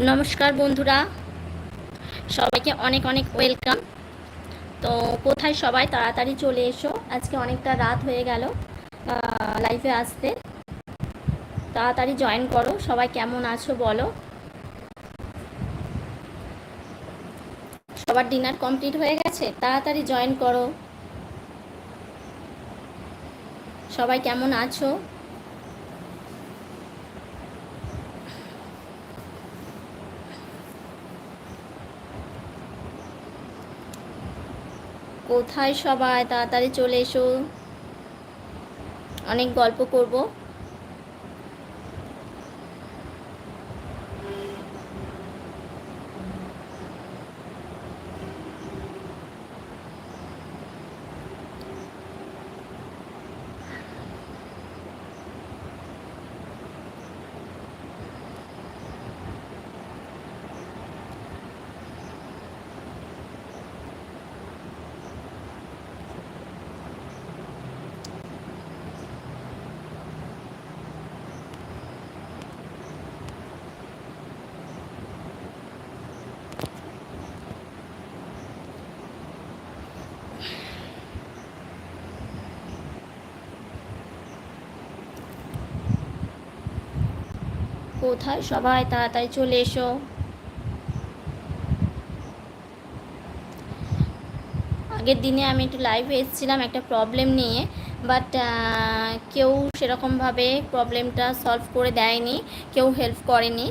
নমস্কার বন্ধুরা। সবাইকে অনেক অনেক ওয়েলকাম। তো কোথায় সবাই? তাড়াতাড়ি চলে এসো। আজকে অনেকটা রাত হয়ে গেল লাইফে আসতে। তাড়াতাড়ি জয়েন করো। সবাই কেমন আছো বলো। সবার ডিনার কমপ্লিট হয়ে গেছে? তাড়াতাড়ি জয়েন করো। সবাই কেমন আছো? কোথায় সবাই? তাড়াতাড়ি চলে এসো। অনেক গল্প করব। কোথায়? সবাই তাড়াতাড়ি চলে এসো। আগের দিনে আমি একটু লাইভে এসেছিলাম একটা প্রবলেম নিয়ে বাট কেউ সেরকমভাবে প্রবলেমটা সলভ করে দেয়নি, কেউ হেল্প করেনি।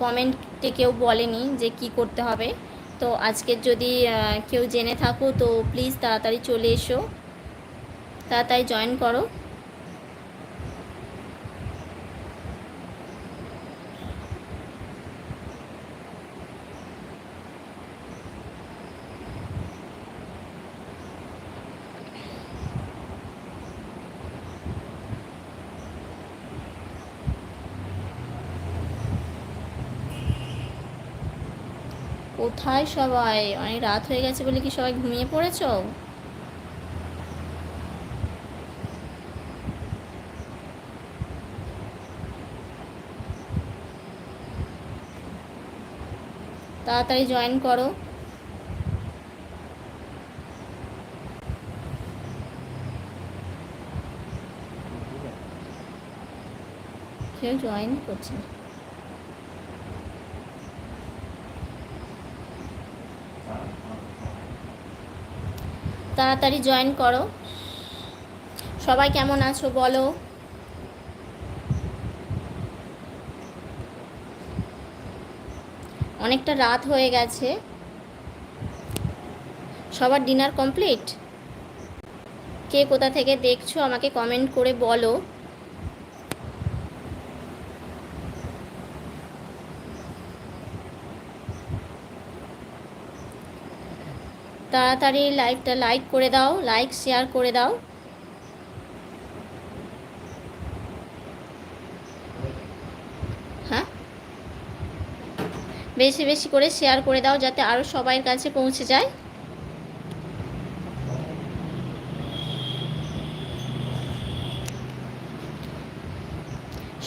কমেন্টে কেউ বলেনি যে কি করতে হবে। তো আজকের যদি কেউ জেনে থাকো, তো প্লিজ তাড়াতাড়ি চলে এসো। তাড়াতাড়ি জয়েন করো। কোথায় সবাই? অনেক রাত হয়ে গেছে বলে কি সবাই ঘুমিয়ে পড়েছ? তাড়াতাড়ি জয়েন করো। কেউ জয়েন করছে তাড়াতাড়ি জয়েন করো। সবাই কেমন আছো বলো? অনেকটা রাত হয়ে গেছে। সবার ডিনার কমপ্লিট কে কোথা থেকে দেখছ আমাকে কমেন্ট করে বলো। তাড়াতাড়ি লাইভটা লাইক করে দাও, লাইক, শেয়ার করে দাও। হ্যাঁ? বেশি বেশি করে শেয়ার করে দাও যাতে আরও সবাইয়ের কাছে পৌঁছে যায়।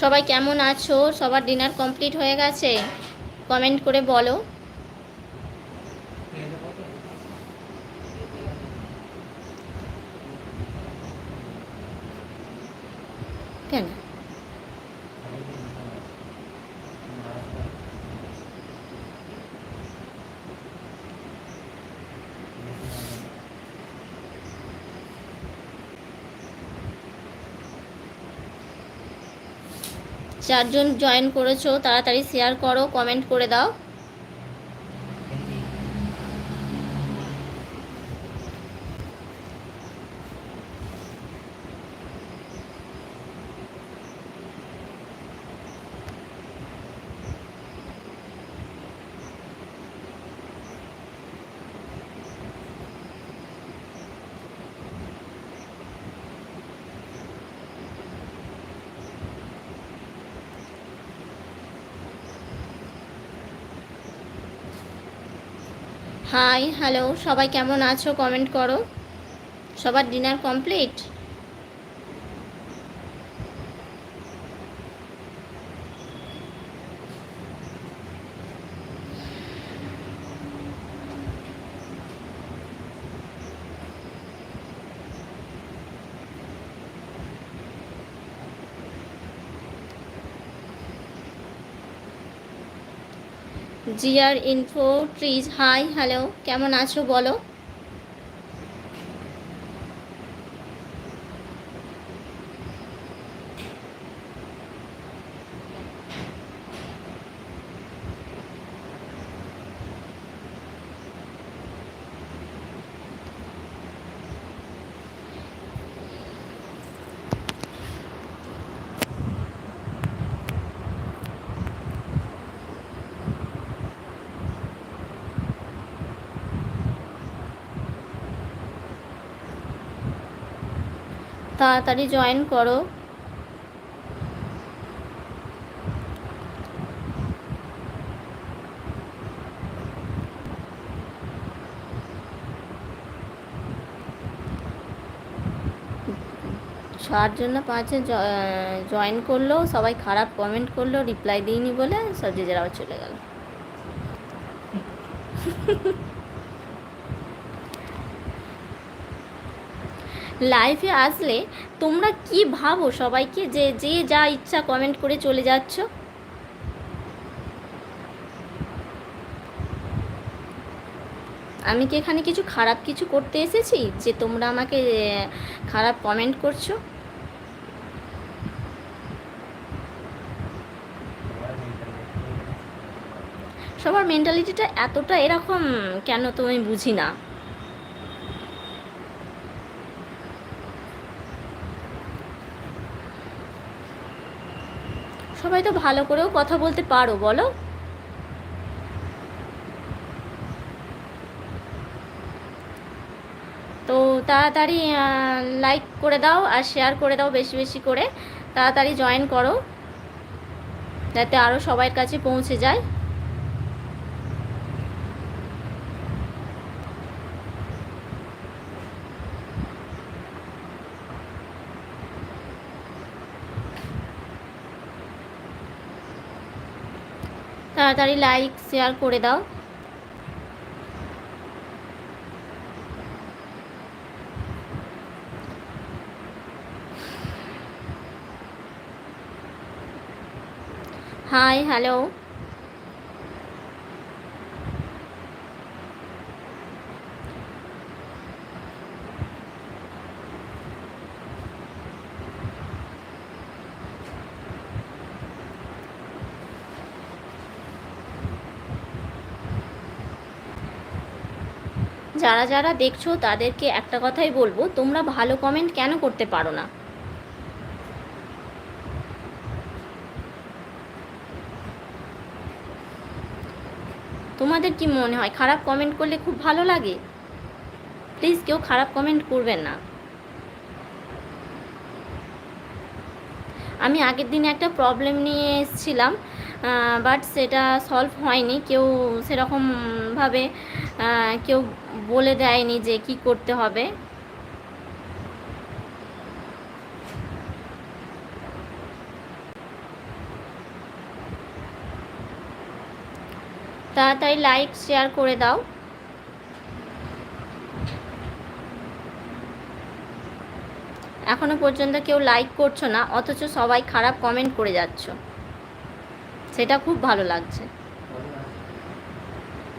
সবাই কেমন আছো? সবার ডিনার কমপ্লিট হয়ে গেছে? কমেন্ট করে বলো কেন চারজন জয়েন করেছ তাড়াতাড়ি শেয়ার করো কমেন্ট করে দাও। হাই হ্যালো সবাই কেমন আছো? কমেন্ট করো। সবার dinner complete G R info trees hi hello কেমন আছো বলো? তাড়াতাড়ি জয়েন করো। ছাড় জন্য পাঁচে জয়েন করল, সবাই খারাপ কমেন্ট করল রিপ্লাই দিইনি বলে সব যে যারা চলে গেল। লাইফে আসলে তোমরা কি ভাবো সবাইকে? যে যে যা ইচ্ছা কমেন্ট করে চলে যাচ্ছ? আমি কি এখানে কিছু খারাপ কিছু করতে এসেছি? যে, তোমরা আমাকে খারাপ কমেন্ট করছ? সবার মেন্টালিটিটা এতটা এরকম, কেন তো আমি বুঝি না। সবাই তো ভালো করেও কথা বলতে পারো, বলো। তো তাড়াতাড়ি লাইক করে দাও আর শেয়ার করে দাও বেশি বেশি করে। তাড়াতাড়ি জয়েন করো, যাতে আরও সবার কাছে পৌঁছে যায়। তাড়াতাড়ি লাইক শেয়ার করে দাও। হাই হ্যালো যারা যারা দেখছ তাদেরকে একটা কথাই বলব, তোমরা ভালো কমেন্ট কেন করতে পারো না? তোমাদের কি মনে হয় খারাপ কমেন্ট করলে খুব ভালো লাগে? প্লিজ কেউ খারাপ কমেন্ট করবেন না। আমি আগের দিনে একটা প্রবলেম নিয়ে এসেছিলাম বাট সেটা সলভ হয়নি। কেউ সেরকমভাবে কেউ বলে দেয়নি যে কি করতে হবে। তাড়াতাড়ি লাইক শেয়ার করে দাও। এখনও পর্যন্ত কেউ লাইক করছ না, অথচ সবাই খারাপ কমেন্ট করে যাচ্ছ। সেটা খুব ভালো লাগছে।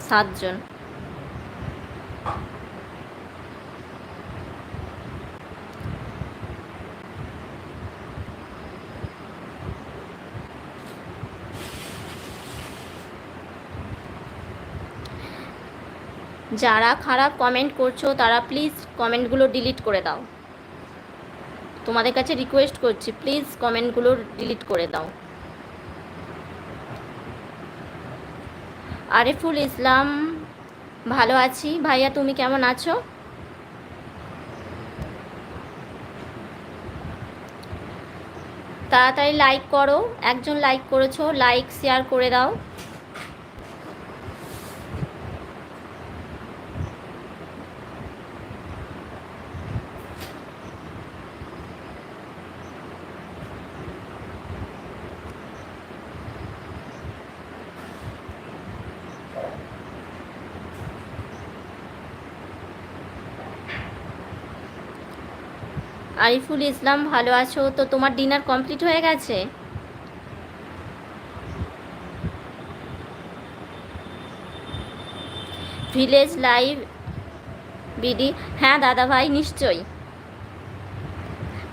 সাতজন। যারা খারাপ কমেন্ট করছ, তারা প্লিজ কমেন্টগুলো ডিলিট করে দাও। তোমাদের কাছে রিকোয়েস্ট করছি প্লিজ কমেন্টগুলো ডিলিট করে দাও। আরিফুল ইসলাম, ভালো আছি। ভাইয়া, তুমি কেমন আছো? তাড়াতাড়ি লাইক করো। একজন লাইক করেছ লাইক শেয়ার করে দাও। আরিফুল ইসলাম, ভালো আছো? তো তোমার ডিনার কমপ্লিট হয়ে গেছে? ভিলেজ লাইভ বিডি হ্যাঁ দাদা ভাই নিশ্চয়ই।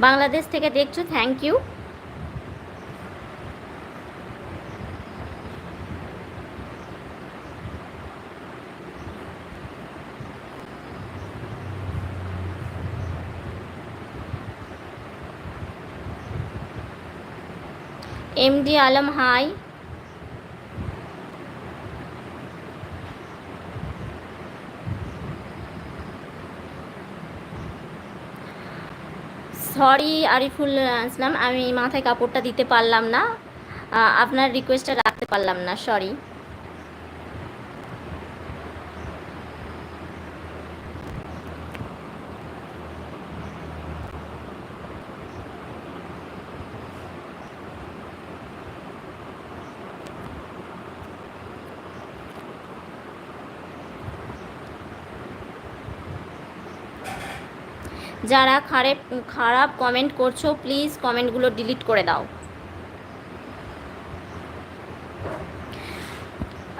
বাংলাদেশ থেকে দেখছ thank you MD Alam hi sorry Ariful Islam আমি মাথায় কাপড়টা দিতে পারলাম না। আপনার রিকোয়েস্টটা রাখতে পারলাম না সরি যারা খারাপ খারাপ কমেন্ট করছ প্লিজ কমেন্টগুলো ডিলিট করে দাও।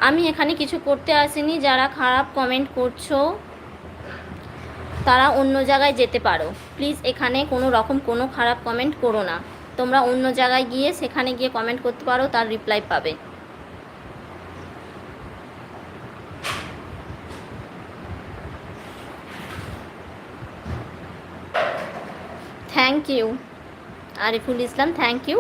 আমি এখানে কিছু করতে আসিনি, যারা খারাপ কমেন্ট করছ, তারা অন্য জায়গায় যেতে পারো। প্লিজ এখানে কোনো রকম কোনো খারাপ কমেন্ট করো না। তোমরা অন্য জায়গায় গিয়ে, সেখানে গিয়ে কমেন্ট করতে পারো, তার রিপ্লাই পাবে। Thank you. Ariful Islam, thank you.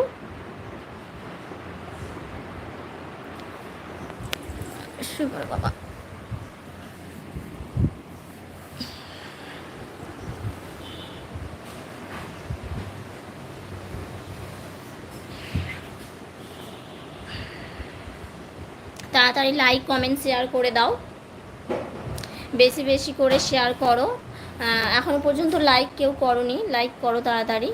বাবা। তাড়াতাড়ি লাইক কমেন্ট শেয়ার করে দাও। বেশি বেশি করে শেয়ার করো। আহ, এখনও পর্যন্ত লাইক কেউ করনি। লাইক করো তাড়াতাড়ি।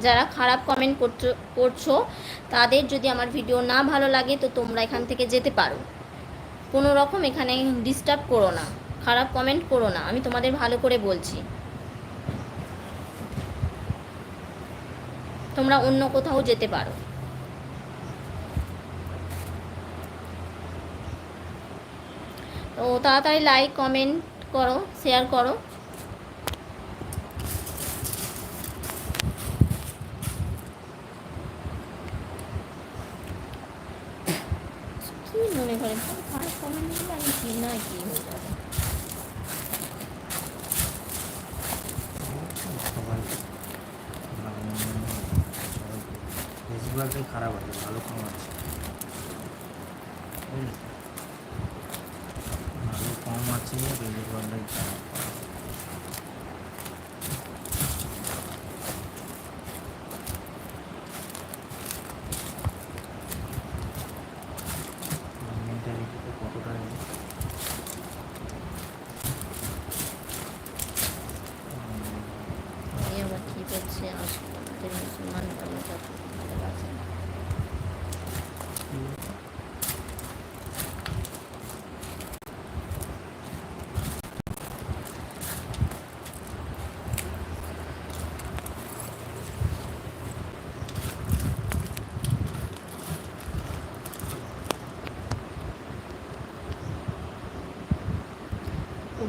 যারা খারাপ কমেন্ট করছ করছ তাদের যদি আমার ভিডিও না ভালো লাগে তো তোমরা এখান থেকে যেতে পারো। কোনো রকম এখানে ডিস্টার্ব করো না। খারাপ কমেন্ট করো না। আমি তোমাদের ভালো করে বলছি। তোমরা অন্য কোথাও যেতে পারো। তো তাড়াতাড়ি লাইক কমেন্ট করো শেয়ার করো। মনে করেন খারাপ আছে ভালো কম আছে। কম আছে বেশিরভাগটাই খারাপ মেন্টালিটিতে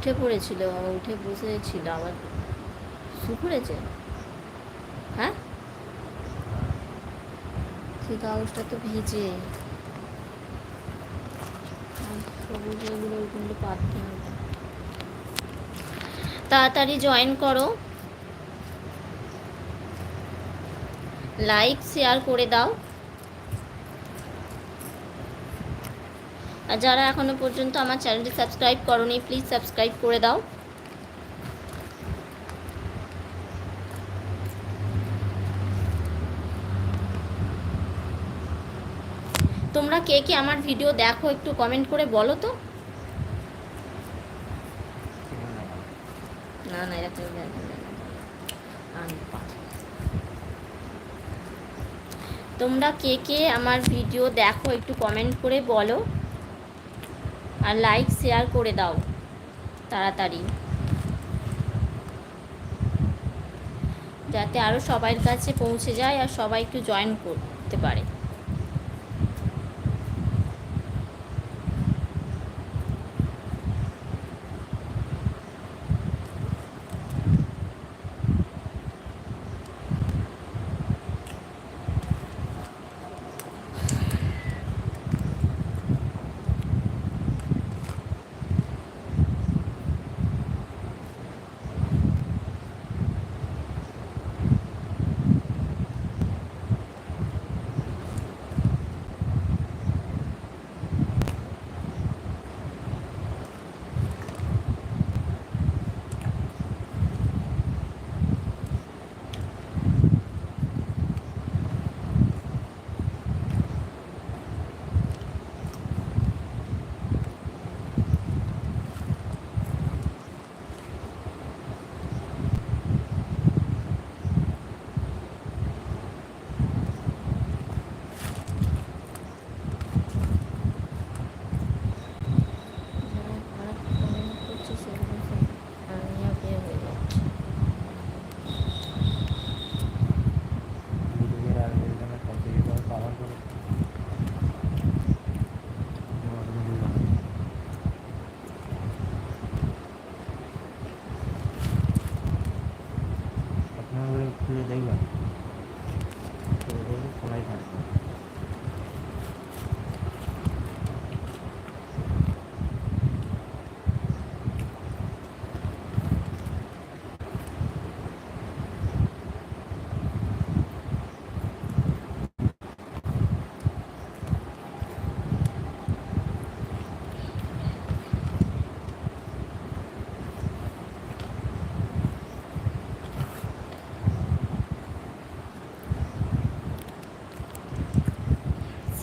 উঠে পড়েছিল, উঠে বসেছিল, আবার শু করেছে হ্যাঁ? সেই কাগজটা তো ভিজে। ওইগুলো তাড়াতাড়ি জয়েন করো। লাইক শেয়ার করে দাও। আর যারা এখনও পর্যন্ত আমার চ্যানেলটি সাবস্ক্রাইব করনি প্লিজ সাবস্ক্রাইব করে দাও তোমরা কে কে আমার ভিডিও দেখো একটু কমেন্ট করে বলো তো না না এরকম। তোমরা কে কে আমার ভিডিও দেখো একটু কমেন্ট করে বলো আর লাইক শেয়ার করে দাও তাড়াতাড়ি। যাতে আরও সবার কাছে পৌঁছে যায় আর সবাই একটু জয়েন করতে পারে।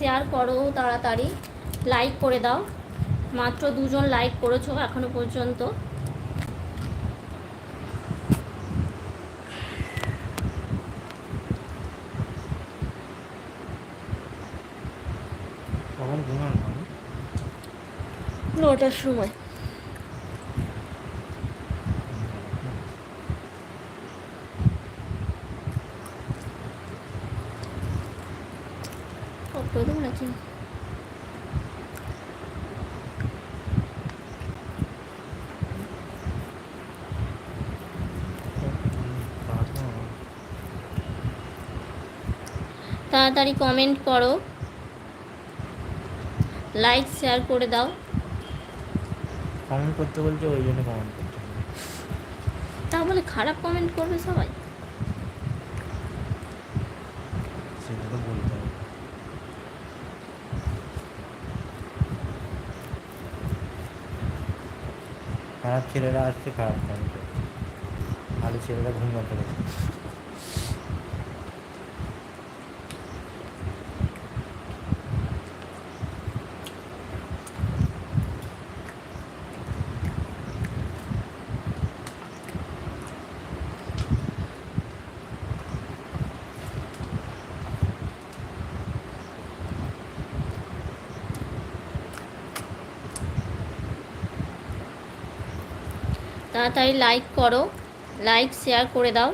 শেয়ার করো তাড়াতাড়ি। লাইক করে দাও। মাত্র দুজন লাইক করেছ এখনও পর্যন্ত। নটার সময়। তাড়াতাড়ি কমেন্ট করো। লাইক শেয়ার করে দাও। কমেন্ট করতে বলছে ওই জন্য কমেন্ট করতে হবে। তা বলে খারাপ কমেন্ট করবে সবাই। সেটা তো বলতে হবে। খারাপ ছেলেরা আসছে খারাপ কমেন্ট ভালো ছেলেরা ঘুমাতে গেছে তাড়াতাড়ি লাইক করো লাইক শেয়ার করে দাও।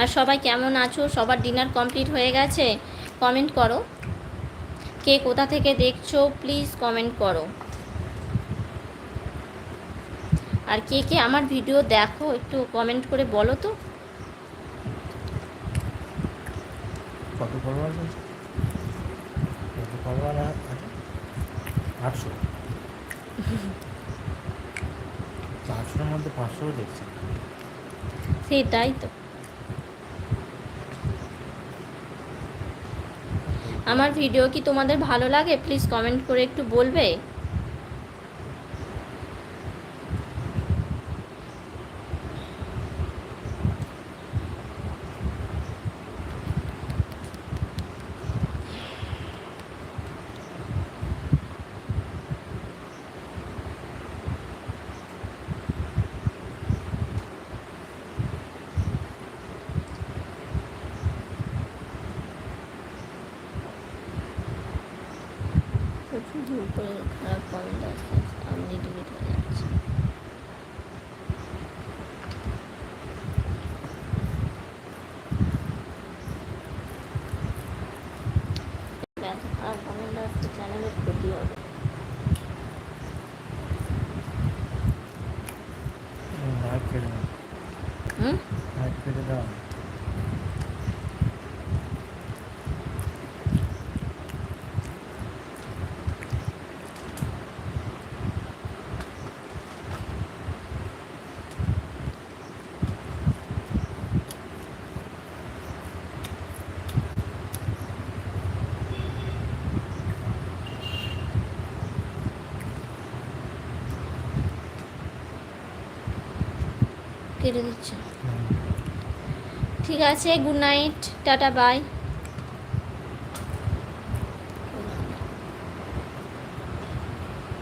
আর সবাই কেমন আছো? সবার ডিনার কমপ্লিট হয়ে গেছে? কমেন্ট করো। কে কোথা থেকে দেখছ? প্লিজ কমেন্ট করো। আর কে কে আমার ভিডিও দেখো, একটু কমেন্ট করে বলো তো। আটশো। আটশোর মধ্যে পাঁচশো দেখছি সেটাই তো। আমার ভিডিও কি তোমাদের ভালো লাগে? প্লিজ কমেন্ট করে একটু বলবে। প্রচুর খারাপ কমেন্ট আসছে আপনি ডিলিট হয়ে যাচ্ছে খারাপ কমেন্ট আসছে চ্যানেলের ক্ষতি হবে হুম কেটে দিচ্ছে। ঠিক আছে গুড নাইট টাটা বাই